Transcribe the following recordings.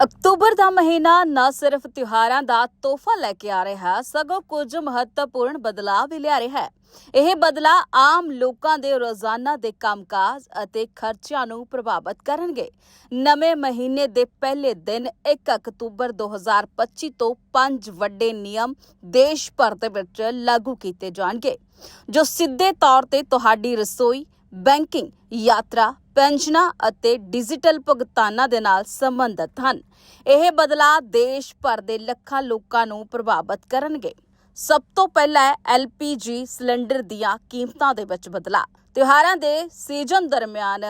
October ਦਾ ਮਹੀਨਾ ਨਾ ਸਿਰਫ ਤਿਉਹਾਰਾਂ ਦਾ ਤੋਹਫਾ ਲੈ ਕੇ ਆ ਰਿਹਾ, ਸਗੋਂ ਕੁਝ ਮਹੱਤਵਪੂਰਨ ਬਦਲਾਅ ਵੀ ਲਿਆ ਰਿਹਾ ਹੈ। ਇਹ ਬਦਲਾਅ ਆਮ ਲੋਕਾਂ ਦੇ ਰੋਜ਼ਾਨਾ ਦੇ ਕੰਮਕਾਜ ਅਤੇ ਖਰਚਿਆਂ ਨੂੰ ਪ੍ਰਭਾਵਿਤ ਕਰਨਗੇ। ਨਵੇਂ ਮਹੀਨੇ ਦੇ ਪਹਿਲੇ ਦਿਨ 1 ਅਕਤੂਬਰ 2025 ਤੋਂ ਪੰਜ ਵੱਡੇ ਨਿਯਮ ਦੇਸ਼ ਭਰ ਦੇ ਵਿੱਚ ਲਾਗੂ ਕੀਤੇ ਜਾਣਗੇ, ਜੋ ਸਿੱਧੇ ਤੌਰ ਤੇ ਤੁਹਾਡੀ ਰਸੋਈ, ਬੈਂਕਿੰਗ, ਯਾਤਰਾ ਪੈਨਸ਼ਨਾਂ ਅਤੇ ਡਿਜੀਟਲ ਭੁਗਤਾਨਾਂ ਦੇ ਨਾਲ ਸੰਬੰਧਿਤ ਹਨ। ਇਹ ਬਦਲਾਅ ਦੇਸ਼ ਭਰ ਦੇ ਲੱਖਾਂ ਲੋਕਾਂ ਨੂੰ ਪ੍ਰਭਾਵਿਤ ਕਰਨਗੇ। ਸਭ ਤੋਂ ਪਹਿਲਾ ਐਲਪੀਜੀ ਸਿਲੰਡਰ ਦੀਆਂ ਕੀਮਤਾਂ ਦੇ ਵਿੱਚ ਬਦਲਾਅ। ਤਿਉਹਾਰਾਂ ਦੇ ਸੀਜ਼ਨ ਦਰਮਿਆਨ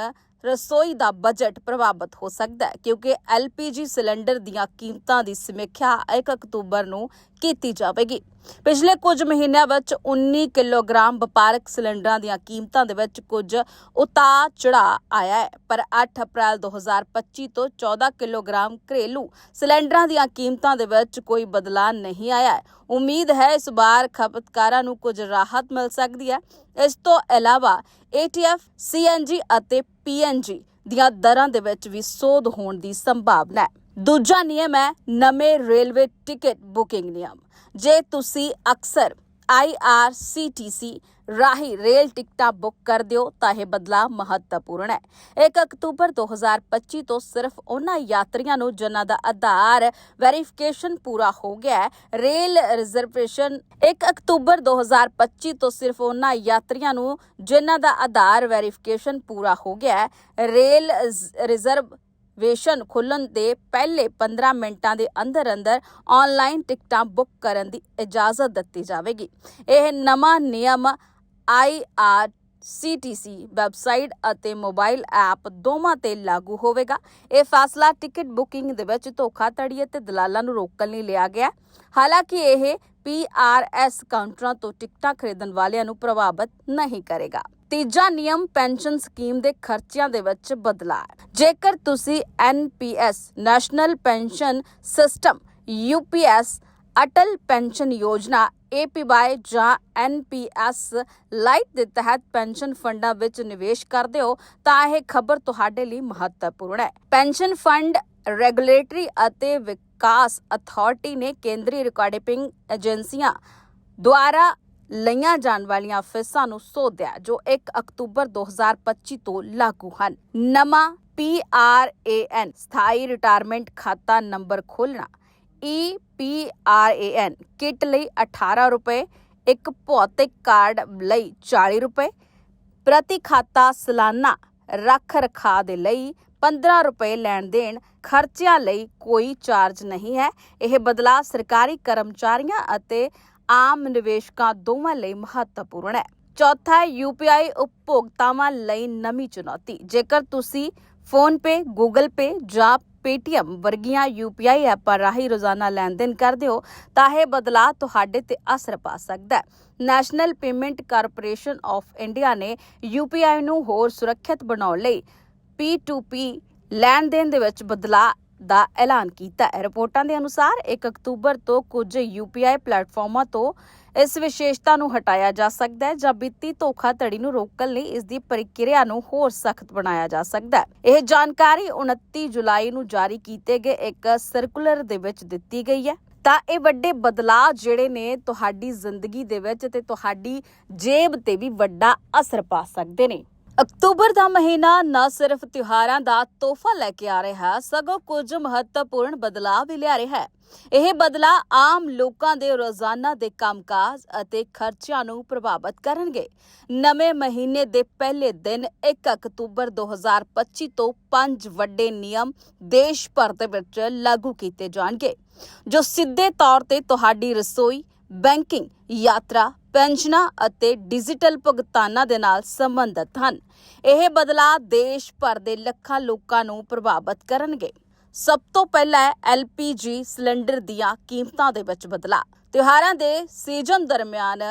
ਰਸੋਈ ਦਾ ਬਜਟ ਪ੍ਰਭਾਵਿਤ ਹੋ ਸਕਦਾ ਹੈ, ਕਿਉਂਕਿ ਐਲਪੀਜੀ ਸਿਲੰਡਰ ਦੀਆਂ ਕੀਮਤਾਂ ਦੀ ਸਮੀਖਿਆ 1 ਅਕਤੂਬਰ ਨੂੰ ਕੀਤੀ ਜਾਵੇਗੀ। ਪਿਛਲੇ ਕੁਝ ਮਹੀਨਿਆਂ ਵਿੱਚ 19 ਕਿਲੋਗ੍ਰਾਮ ਵਪਾਰਕ ਸਿਲੰਡਰਾਂ ਦੀਆਂ ਕੀਮਤਾਂ ਦੇ ਵਿੱਚ ਕੁਝ ਉਤਾਰ ਚੜਾਅ ਆਇਆ ਹੈ, ਪਰ 8 ਅਪ੍ਰੈਲ 2025 ਤੋਂ 14 ਕਿਲੋਗ੍ਰਾਮ ਘਰੇਲੂ ਸਿਲੰਡਰਾਂ ਦੀਆਂ ਕੀਮਤਾਂ ਦੇ ਵਿੱਚ ਕੋਈ ਬਦਲਾਅ ਨਹੀਂ ਆਇਆ ਹੈ। ਉਮੀਦ ਹੈ ਇਸ ਵਾਰ ਖਪਤਕਾਰਾਂ ਨੂੰ ਕੁਝ ਰਾਹਤ ਮਿਲ ਸਕਦੀ ਹੈ। ਇਸ ਤੋਂ ਇਲਾਵਾ ATF CNG ਅਤੇ PNG ਦੀਆਂ ਦਰਾਂ ਦੇ ਵਿੱਚ ਵੀ ਸੋਧ ਹੋਣ ਦੀ ਸੰਭਾਵਨਾ ਹੈ। ਦੂਜਾ ਨਿਯਮ ਹੈ ਨਵੇਂ ਰੇਲਵੇ ਟਿਕਟ ਬੁਕਿੰਗ ਨਿਯਮ। ਜੇ ਤੁਸੀਂ ਅਕਸਰ IRCTC ਰਾਹੀਂ ਰੇਲ ਟਿਕਟਾਂ ਬੁੱਕ ਕਰਦੇ ਹੋ, ਤਾਂ ਇਹ ਬਦਲਾਅ ਮਹੱਤਵਪੂਰਨ ਹੈ। 1 ਅਕਤੂਬਰ 2025 ਤੋਂ ਸਿਰਫ ਉਹਨਾਂ ਯਾਤਰੀਆਂ ਨੂੰ ਜਿਨ੍ਹਾਂ ਦਾ ਆਧਾਰ ਵੈਰੀਫਿਕੇਸ਼ਨ ਪੂਰਾ ਹੋ ਗਿਆ ਹੈ, ਰੇਲ ਰਿਜ਼ਰਵੇਸ਼ਨ 1 ਅਕਤੂਬਰ 2025 ਤੋਂ ਸਿਰਫ ਉਹਨਾਂ ਯਾਤਰੀਆਂ ਨੂੰ ਜਿਨ੍ਹਾਂ ਦਾ ਆਧਾਰ ਵੈਰੀਫਿਕੇਸ਼ਨ ਪੂਰਾ ਹੋ ਗਿਆ ਹੈ, ਰੇਲ ਰਿਜ਼ਰਵ ਵੇਸ਼ਨ ਖੁੱਲਣ ਦੇ ਪਹਿਲੇ 15 ਮਿੰਟਾਂ ਦੇ ਅੰਦਰ ਅੰਦਰ ਆਨਲਾਈਨ ਟਿਕਟਾਂ ਬੁੱਕ ਕਰਨ ਦੀ ਇਜਾਜ਼ਤ ਦਿੱਤੀ ਜਾਵੇਗੀ। ਇਹ ਨਵਾਂ ਨਿਯਮ IRCTC ਵੈਬਸਾਈਟ ਅਤੇ ਮੋਬਾਈਲ ਐਪ ਦੋਵਾਂ ਤੇ ਲਾਗੂ ਹੋਵੇਗਾ। ਇਹ ਫੈਸਲਾ ਟਿਕਟ ਬੁਕਿੰਗ ਦੇ ਵਿੱਚ ਧੋਖਾਧੜੀ ਅਤੇ ਦਲਾਲਾਂ ਨੂੰ ਰੋਕਣ ਲਈ ਲਿਆ ਗਿਆ। ਹਾਲਾਂਕਿ ਇਹ PRS ਕਾਊਂਟਰਾਂ ਤੋਂ ਟਿਕਟਾਂ ਖਰੀਦਣ ਵਾਲਿਆਂ ਨੂੰ ਪ੍ਰਭਾਵਿਤ ਨਹੀਂ ਕਰੇਗਾ। ਤੀਜਾ ਨਿਯਮ ਪੈਨਸ਼ਨ ਸਕੀਮ ਦੇ ਖਰਚਿਆਂ ਦੇ ਵਿੱਚ ਬਦਲਾਅ ਜੇਕਰ ਤੁਸੀਂ NPS national pension system UPS Atal pension ਯੋਜਨਾ APY ਜਾਂ NPS ਲਾਈਟ ਦੇ ਤਹਿਤ ਪੈਨਸ਼ਨ ਫੰਡਾਂ ਵਿੱਚ ਨਿਵੇਸ਼ ਕਰਦੇ ਹੋ, ਤਾਂ ਇਹ ਖਬਰ ਤੁਹਾਡੇ ਲਈ ਮਹੱਤਵਪੂਰਨ ਹੈ। ਪੈਨਸ਼ਨ ਫੰਡ ਰੈਗੂਲੇਟਰੀ ਅਤੇ ਵਿਕਾਸ ਅਥਾਰਟੀ ਨੇ ਕੇਂਦਰੀ ਰਿਕਾਰਡਿੰਗ ਏਜੰਸੀਆਂ ਦੁਆਰਾ ਲਈਆਂ ਜਾਣ ਵਾਲੀਆਂ ਫੀਸਾਂ ਨੂੰ ਸੋਧਿਆ, ਜੋ 1 ਅਕਤੂਬਰ 2025 ਤੋਂ ਲਾਗੂ ਹਨ। ਨਵਾਂ PRAN ਸਥਾਈ ਰਿਟਾਇਰਮੈਂਟ ਖਾਤਾ ਨੰਬਰ ਖੋਲ੍ਹਣਾ। EPRAN ਕਿਟ ਲਈ 18 ਰੁਪਏ, ਇੱਕ ਭੌਤਿਕ ਕਾਰਡ ਲਈ 40 ਰੁਪਏ, ਪ੍ਰਤੀ ਖਾਤਾ ਸਾਲਾਨਾ ਰੱਖ ਰਖਾ ਦੇ ਲਈ 15 ਰੁਪਏ ਲੈਣ ਦੇਣ, ਖਰਚਿਆਂ ਲਈ ਕੋਈ ਚਾਰਜ ਨਹੀਂ ਹੈ। ਇਹ ਬਦਲਾਅ ਸਰਕਾਰੀ ਕਰਮਚਾਰੀਆਂ ਅਤੇ ਆਮ ਨਿਵੇਸ਼ਕਾਂ ਦੋਵਾਂ ਲਈ ਮਹੱਤਵਪੂਰਨ ਹੈ। ਚੌਥਾ ਹੈ UPI ਉਪਭੋਗਤਾਵਾਂ ਲਈ ਨਵੀਂ ਚੁਣੌਤੀ। ਜੇਕਰ ਤੁਸੀਂ ਫੋਨਪੇ, ਗੂਗਲ ਪੇ ਜਾਂ ਪੇਟੀਐਮ ਵਰਗੀਆਂ UPI ਐਪਾਂ ਰਾਹੀਂ ਰੋਜ਼ਾਨਾ ਲੈਣ-ਦੇਣ ਕਰਦੇ ਹੋ, ਤਾਂ ਇਹ ਬਦਲਾਅ ਤੁਹਾਡੇ ਤੇ ਅਸਰ ਪਾ ਸਕਦਾ ਹੈ। National payment corporation of India ਨੇ UPI ਨੂੰ ਹੋਰ ਸੁਰੱਖਿਅਤ ਬਣਾਉਣ ਲਈ P2P ਲੈਣ-ਦੇਣ ਦੇ ਵਿੱਚ ਬਦਲਾਅ ਦਾ ਐਲਾਨ ਕੀਤਾ। ਹੈ ਰਿਪੋਰਟਾਂ ਦੇ ਅਨੁਸਾਰ 1 ਅਕਤੂਬਰ ਤੋਂ ਕੁਝ UPI ਪਲੇਟਫਾਰਮਾਂ ਤੋਂ ਇਸ ਵਿਸ਼ੇਸ਼ਤਾ ਨੂੰ ਹਟਾਇਆ ਜਾ ਸਕਦਾ ਹੈ ਜਾਂ ਵਿੱਤੀ ਧੋਖਾਧੜੀ ਨੂੰ ਰੋਕਣ ਲਈ ਇਸ ਦੀ ਪ੍ਰਕਿਰਿਆ ਨੂੰ ਹੋਰ ਸਖਤ ਬਣਾਇਆ ਜਾ ਸਕਦਾ ਹੈ। ਇਹ ਜਾਣਕਾਰੀ 29 ਜੁਲਾਈ ਨੂੰ ਜਾਰੀ ਕੀਤੇ ਗਏ ਇੱਕ ਸਰਕੂਲਰ ਦੇ ਵਿੱਚ ਦਿੱਤੀ ਗਈ ਹੈ। ਤਾਂ ਇਹ ਵੱਡੇ ਬਦਲਾਅ ਜਿਹੜੇ ਨੇ ਤੁਹਾਡੀ ਜ਼ਿੰਦਗੀ ਦੇ ਵਿੱਚ ਤੇ ਤੁਹਾਡੀ ਜੇਬ ਤੇ ਵੀ ਵੱਡਾ ਅਸਰ ਪਾ ਸਕਦੇ ਨੇ। ਅਕਤੂਬਰ ਦਾ ਮਹੀਨਾ ਨਾ ਸਿਰਫ ਤਿਉਹਾਰਾਂ ਦਾ ਤੋਹਫਾ ਲੈ ਕੇ ਆ ਰਿਹਾ, ਸਗੋਂ ਕੁਝ ਮਹੱਤਵਪੂਰਨ ਬਦਲਾਅ ਵੀ ਲਿਆ ਰਿਹਾ ਹੈ। ਇਹ ਬਦਲਾਅ ਆਮ ਲੋਕਾਂ ਦੇ ਰੋਜ਼ਾਨਾ ਦੇ ਕੰਮਕਾਜ ਅਤੇ ਖਰਚਿਆਂ ਨੂੰ ਪ੍ਰਭਾਵਿਤ ਕਰਨਗੇ। ਨਵੇਂ ਮਹੀਨੇ ਦੇ ਪਹਿਲੇ ਦਿਨ 1 ਅਕਤੂਬਰ 2025 ਤੋਂ ਪੰਜ ਵੱਡੇ ਨਿਯਮ ਦੇਸ਼ ਭਰ ਦੇ ਵਿੱਚ ਲਾਗੂ ਕੀਤੇ ਜਾਣਗੇ, ਜੋ ਸਿੱਧੇ ਤੌਰ ਤੇ ਤੁਹਾਡੀ ਰਸੋਈ ਬੈਂਕਿੰਗ, ਯਾਤਰਾ, ਪੈਨਸ਼ਨਾਂ ਅਤੇ ਡਿਜੀਟਲ ਭੁਗਤਾਨਾਂ ਦੇ ਨਾਲ ਸੰਬੰਧਿਤ ਹਨ। ਇਹ ਬਦਲਾਅ ਦੇਸ਼ ਭਰ ਦੇ ਲੱਖਾਂ ਲੋਕਾਂ ਨੂੰ ਪ੍ਰਭਾਵਿਤ ਕਰਨਗੇ। ਸਭ ਤੋਂ ਪਹਿਲਾ ਹੈ ਐਲਪੀਜੀ ਸਿਲੰਡਰ ਦੀਆਂ ਕੀਮਤਾਂ ਦੇ ਵਿੱਚ ਬਦਲਾਅ। ਤਿਉਹਾਰਾਂ ਦੇ ਸੀਜ਼ਨ ਦਰਮਿਆਨ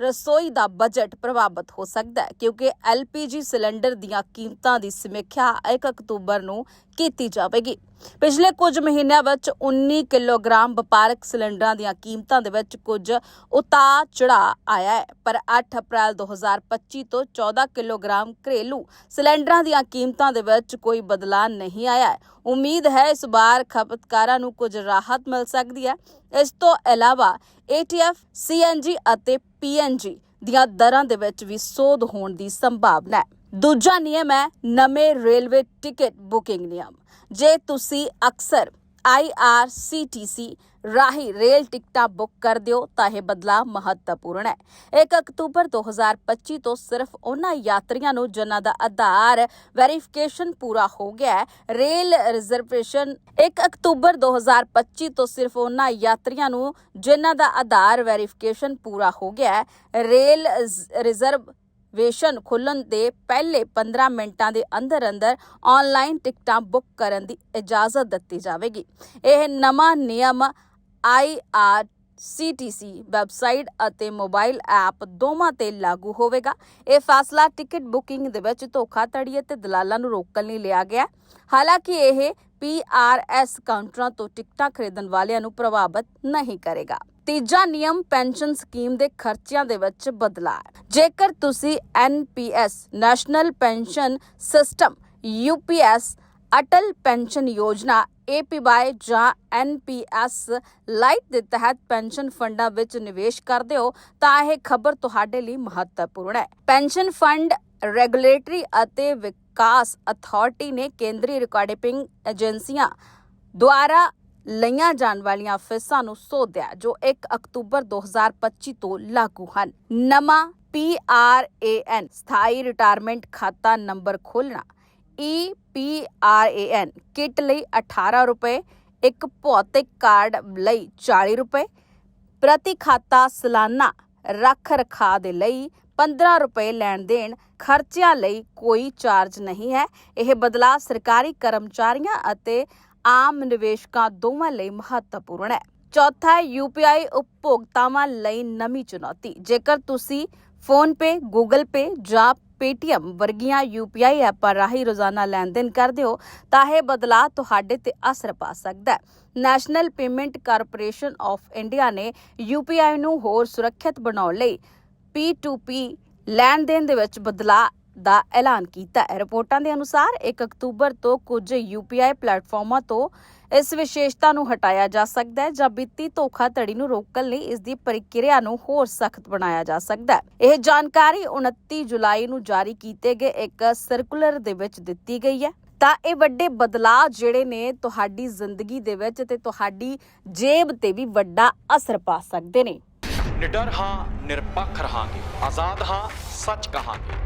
ਰਸੋਈ ਦਾ ਬਜਟ ਪ੍ਰਭਾਵਿਤ ਹੋ ਸਕਦਾ ਹੈ, ਕਿਉਂਕਿ ਐਲਪੀਜੀ ਸਿਲੰਡਰ ਦੀਆਂ ਕੀਮਤਾਂ ਦੀ ਸਮੀਖਿਆ 1 ਅਕਤੂਬਰ ਨੂੰ ਕੀਤੀ ਜਾਵੇਗੀ। ਪਿਛਲੇ ਕੁਝ ਮਹੀਨਿਆਂ ਵਿੱਚ 19 ਕਿਲੋਗ੍ਰਾਮ ਵਪਾਰਕ ਸਿਲੰਡਰਾਂ ਦੀਆਂ ਕੀਮਤਾਂ ਦੇ ਵਿੱਚ ਕੁਝ ਉਤਾਰ ਚੜ੍ਹਾਅ ਆਇਆ ਹੈ, ਪਰ 8 ਅਪ੍ਰੈਲ 2025 ਤੋਂ 14 ਕਿਲੋਗ੍ਰਾਮ ਘਰੇਲੂ ਸਿਲੰਡਰਾਂ ਦੀਆਂ ਕੀਮਤਾਂ ਦੇ ਵਿੱਚ ਕੋਈ ਬਦਲਾਅ ਨਹੀਂ ਆਇਆ ਹੈ। ਉਮੀਦ ਹੈ ਇਸ ਵਾਰ ਖਪਤਕਾਰਾਂ ਨੂੰ ਕੁਝ ਰਾਹਤ ਮਿਲ ਸਕਦੀ ਹੈ। ਇਸ ਤੋਂ ਇਲਾਵਾ ATF CNG ਅਤੇ PNG ਦੀਆਂ ਦਰਾਂ ਦੇ ਵਿੱਚ ਵੀ ਸੋਧ ਹੋਣ ਦੀ ਸੰਭਾਵਨਾ ਹੈ। ਦੂਜਾ ਨਿਯਮ ਹੈ ਨਵੇਂ ਰੇਲਵੇ ਟਿਕਟ ਬੁਕਿੰਗ ਨਿਯਮ। ਜੇ ਤੁਸੀਂ ਅਕਸਰ IRCTC ਰਾਹੀਂ ਰੇਲ ਟਿਕਟਾਂ ਬੁੱਕ ਕਰ ਦਿਓ ਤਾਂ ਇਹ ਬਦਲਾਅ ਮਹੱਤਵਪੂਰਨ ਹੈ। 1 ਅਕਤੂਬਰ 2025 ਤੋਂ ਸਿਰਫ ਉਹਨਾਂ ਯਾਤਰੀਆਂ ਨੂੰ ਜਿਨ੍ਹਾਂ ਦਾ ਆਧਾਰ ਵੈਰੀਫਿਕੇਸ਼ਨ ਪੂਰਾ ਹੋ ਗਿਆ ਹੈ, ਰੇਲ ਰਿਜ਼ਰਵੇਸ਼ਨ 1 ਅਕਤੂਬਰ 2025 ਤੋਂ ਸਿਰਫ ਉਹਨਾਂ ਯਾਤਰੀਆਂ ਨੂੰ ਜਿਨ੍ਹਾਂ ਦਾ ਆਧਾਰ ਵੈਰੀਫਿਕੇਸ਼ਨ ਪੂਰਾ ਹੋ ਗਿਆ ਹੈ, ਰੇਲ ਰਿਜ਼ਰਵ ਵੇਸ਼ਨ ਖੁੱਲਣ ਦੇ ਪਹਿਲੇ 15 ਮਿੰਟਾਂ ਦੇ ਅੰਦਰ ਅੰਦਰ ਆਨਲਾਈਨ ਟਿਕਟਾਂ ਬੁੱਕ ਕਰਨ ਦੀ ਇਜਾਜ਼ਤ ਦਿੱਤੀ ਜਾਵੇਗੀ। ਇਹ ਨਵਾਂ ਨਿਯਮ IRCTC ਵੈਬਸਾਈਟ ਅਤੇ ਮੋਬਾਈਲ ਐਪ ਦੋਵਾਂ ਤੇ ਲਾਗੂ ਹੋਵੇਗਾ। ਇਹ ਫੈਸਲਾ ਟਿਕਟ ਬੁਕਿੰਗ ਦੇ ਵਿੱਚ ਧੋਖਾਧੜੀ ਅਤੇ ਦਲਾਲਾਂ ਨੂੰ ਰੋਕਣ ਲਈ ਲਿਆ ਗਿਆ ਹਾਲਾਂਕਿ ਇਹ PRS ਕਾਊਂਟਰਾਂ ਤੋਂ ਟਿਕਟਾਂ ਖਰੀਦਣ ਵਾਲਿਆਂ ਨੂੰ ਪ੍ਰਭਾਵਿਤ ਨਹੀਂ ਕਰੇਗਾ। ਤੀਜਾ ਨਿਯਮ ਪੈਨਸ਼ਨ ਸਕੀਮ ਦੇ ਖਰਚਿਆਂ ਦੇ ਵਿੱਚ ਬਦਲਾਅ ਜੇਕਰ ਤੁਸੀਂ NPS national pension system UPS Atal pension ਯੋਜਨਾ APY ਜਾਂ NPS ਲਾਈਟ ਦੇ ਤਹਿਤ ਪੈਨਸ਼ਨ ਫੰਡਾਂ ਵਿੱਚ ਨਿਵੇਸ਼ ਕਰਦੇ ਹੋ, ਤਾਂ ਇਹ ਖਬਰ ਤੁਹਾਡੇ ਲਈ ਮਹੱਤਵਪੂਰਨ ਹੈ। ਪੈਨਸ਼ਨ ਫੰਡ ਰੈਗੂਲੇਟਰੀ ਅਤੇ ਵਿਕਾਸ ਅਥਾਰਟੀ ਨੇ ਕੇਂਦਰੀ ਰਿਕਾਰਡਿੰਗ ਏਜੰਸੀਆਂ ਦੁਆਰਾ ਲਈਆਂ ਜਾਣ ਵਾਲੀਆਂ ਫੀਸਾਂ ਨੂੰ ਸੋਧਿਆ ਜੋ 1 ਅਕਤੂਬਰ 2025 ਤੋਂ ਲਾਗੂ ਹਨ। ਨਵਾਂ PRAN ਸਥਾਈ ਰਿਟਾਇਰਮੈਂਟ ਖਾਤਾ ਨੰਬਰ ਖੋਲ੍ਹਣਾ। E EPRAN ਲਈ 18 ਰੁਪਏ, ਇੱਕ ਭੌਤਿਕ ਕਾਰਡ ਲਈ 40 ਰੁਪਏ, ਪ੍ਰਤੀ ਖਾਤਾ ਸਾਲਾਨਾ ਰੱਖ ਰਖਾ ਦੇ ਲਈ 15 ਰੁਪਏ ਲੈਣ ਦੇਣ ਖਰਚਿਆਂ ਲਈ ਕੋਈ ਚਾਰਜ ਨਹੀਂ ਹੈ। ਇਹ ਬਦਲਾਅ ਸਰਕਾਰੀ ਕਰਮਚਾਰੀਆਂ ਅਤੇ ਆਮ ਨਿਵੇਸ਼ਕਾਂ ਦੋਵਾਂ ਲਈ ਮਹੱਤਵਪੂਰਨ ਹੈ। ਚੌਥਾ ਹੈ ਉਪਭੋਗਤਾਵਾਂ ਲਈ ਨਵੀਂ ਚੁਣੌਤੀ। ਜੇਕਰ ਤੁਸੀਂ ਫੋਨਪੇ Google Pay ਜਾਂ Paytm ਵਰਗੀਆਂ UPI ਐਪਾਂ ਰਾਹੀਂ ਰੋਜ਼ਾਨਾ ਲੈਣ-ਦੇਣ ਕਰਦੇ ਹੋ, ਤਾਂ ਇਹ ਬਦਲਾਅ ਤੁਹਾਡੇ ਤੇ ਅਸਰ ਪਾ ਸਕਦਾ ਹੈ। National payment corporation of India ਨੇ UPI ਨੂੰ ਹੋਰ ਸੁਰੱਖਿਅਤ ਬਣਾਉਣ ਲਈ P2P ਲੈਣ-ਦੇਣ ਦੇ ਵਿੱਚ ਬਦਲਾਅ ਦਾ ਐਲਾਨ ਕੀਤਾ ਹੈ। ਰਿਪੋਰਟਾਂ ਦੇ ਅਨੁਸਾਰ 1 ਅਕਤੂਬਰ ਤੋਂ ਕੁਝ UPI ਪਲੇਟਫਾਰਮਾਂ ਤੋਂ ਇਸ ਵਿਸ਼ੇਸ਼ਤਾ ਨੂੰ ਹਟਾਇਆ ਜਾ ਸਕਦਾ ਹੈ ਜਾਂ ਵਿੱਤੀ ਧੋਖਾਧੜੀ ਨੂੰ ਰੋਕਣ ਲਈ ਇਸ ਦੀ ਪ੍ਰਕਿਰਿਆ ਨੂੰ ਹੋਰ ਸਖਤ ਬਣਾਇਆ ਜਾ ਸਕਦਾ ਹੈ। ਇਹ ਜਾਣਕਾਰੀ 29 ਜੁਲਾਈ ਨੂੰ ਜਾਰੀ ਕੀਤੇ ਗਏ ਇੱਕ ਸਰਕੂਲਰ ਦੇ ਵਿੱਚ ਦਿੱਤੀ ਗਈ ਹੈ। ਤਾਂ ਇਹ ਵੱਡੇ ਬਦਲਾਅ ਜਿਹੜੇ ਨੇ ਤੁਹਾਡੀ ਜ਼ਿੰਦਗੀ ਦੇ ਵਿੱਚ ਤੇ ਤੁਹਾਡੀ ਜੇਬ ਤੇ ਵੀ ਵੱਡਾ ਅਸਰ ਪਾ ਸਕਦੇ ਨੇ। ਨਿਡਰ ਹਾਂ, ਨਿਰਪੱਖ ਰਹਾਂਗੇ। ਆਜ਼ਾਦ ਹਾਂ, ਸੱਚ ਕਹਾਂਗੇ।